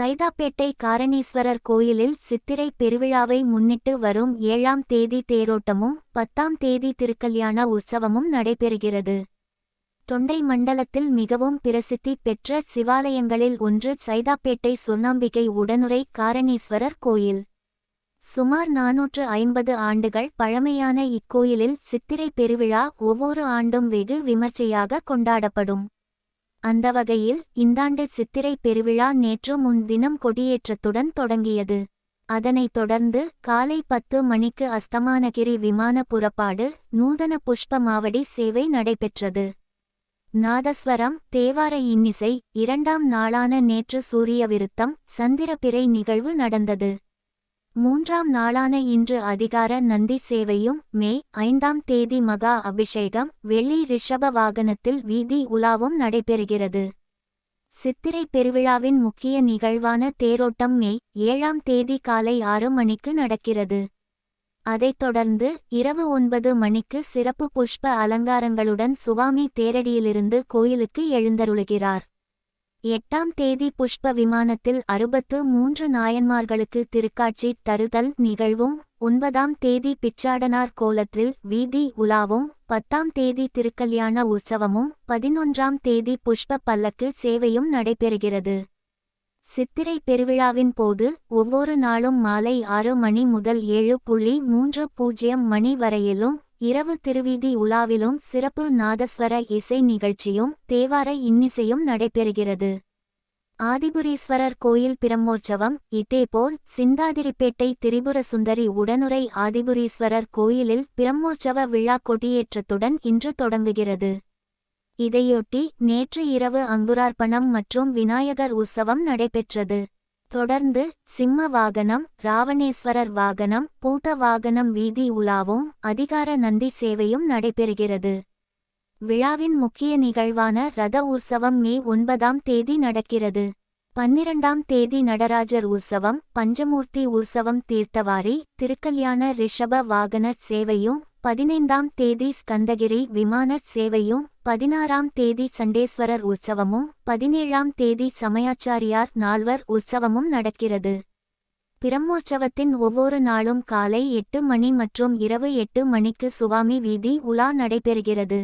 சைதாப்பேட்டை காரணீஸ்வரர் கோயிலில் சித்திரை பெருவிழாவை முன்னிட்டு வரும் ஏழாம் தேதி தேரோட்டமும் பத்தாம் தேதி திருக்கல்யாண உற்சவமும் நடைபெறுகிறது. தொண்டை மண்டலத்தில் மிகவும் பிரசித்தி பெற்ற சிவாலயங்களில் ஒன்று சைதாப்பேட்டை சுண்ணாம்பிகை உடனுரை காரணீஸ்வரர் கோயில். சுமார் நாநூற்று ஐம்பது ஆண்டுகள் பழமையான இக்கோயிலில் சித்திரை பெருவிழா ஒவ்வொரு ஆண்டும் வெகு விமர்சையாக கொண்டாடப்படும். அந்த வகையில் இந்தாண்டு சித்திரை பெருவிழா நேற்று முன்தினம் கொடியேற்றத்துடன் தொடங்கியது. அதனைத் தொடர்ந்து காலை பத்து மணிக்கு அஸ்தமானகிரி விமான புறப்பாடு நூதன புஷ்ப மாவடி சேவை நடைபெற்றது. நாதஸ்வரம் தேவார இன்னிசை இரண்டாம் நாளான நேற்று சூரிய விருத்தம் சந்திரபிறை நிகழ்வு நடந்தது. மூன்றாம் நாளான இன்று அதிகார நந்தி சேவையும் மே ஐந்தாம் தேதி மகா அபிஷேகம் வெள்ளி ரிஷப வாகனத்தில் வீதி உலாவும் நடைபெறுகிறது. சித்திரை பெருவிழாவின் முக்கிய நிகழ்வான தேரோட்டம் மே ஏழாம் தேதி காலை ஆறு மணிக்கு நடக்கிறது. அதைத் தொடர்ந்து இரவு ஒன்பது மணிக்கு சிறப்பு புஷ்ப அலங்காரங்களுடன் சுவாமி தேரடியிலிருந்து கோயிலுக்கு எழுந்தருளுகிறார். எட்டாம் தேதி புஷ்ப விமானத்தில் அறுபத்து மூன்று நாயன்மார்களுக்கு திருக்காட்சி தருதல் நிகழ்வும் ஒன்பதாம் தேதி பிச்சாடனார் கோலத்தில் வீதி உலாவும் பத்தாம் தேதி திருக்கல்யாண உற்சவமும் பதினொன்றாம் தேதி புஷ்ப பல்லக்கு சேவையும் நடைபெறுகிறது. சித்திரை பெருவிழாவின் போது ஒவ்வொரு நாளும் மாலை ஆறு மணி முதல் ஏழு புள்ளி மூன்று பூஜ்ஜியம் மணி வரையிலும் இரவு திருவீதி உலாவிலும் சிறப்பு நாதஸ்வர இசை நிகழ்ச்சியும் தேவார இன்னிசையும் நடைபெறுகிறது. ஆதிபுரீஸ்வரர் கோயில் பிரம்மோற்சவம் இதேபோல் சிந்தாதிரிப்பேட்டை திரிபுர சுந்தரி உடனுரை ஆதிபுரீஸ்வரர் கோயிலில் பிரம்மோற்சவ விழா கொடியேற்றத்துடன் இன்று தொடங்குகிறது. இதையொட்டி நேற்று இரவு அங்குரார்ப்பணம் மற்றும் விநாயகர் உற்சவம் நடைபெற்றது. தொடர்ந்து சிம்ம வாகனம் ராவணேஸ்வரர் வாகனம் பூத வாகனம் வீதி உலாவும் அதிகார நந்தி சேவையும் நடைபெறுகிறது. விழாவின் முக்கிய நிகழ்வான ரத உற்சவம் மே ஒன்பதாம் தேதி நடக்கிறது. பன்னிரண்டாம் தேதி நடராஜர் உற்சவம் பஞ்சமூர்த்தி உற்சவம் தீர்த்தவாரி திருக்கல்யாண ரிஷப வாகன சேவையும் பதினைந்தாம் தேதி ஸ்கந்தகிரி விமான சேவையும் பதினாறாம் தேதி சண்டேஸ்வரர் உற்சவமும் பதினேழாம் தேதி சமயாச்சாரியார் நால்வர் உற்சவமும் நடக்கிறது. பிரம்மோற்சவத்தின் ஒவ்வொரு நாளும் காலை எட்டு மணி மற்றும் இரவு எட்டு மணிக்கு சுவாமி வீதி உலா நடைபெறுகிறது.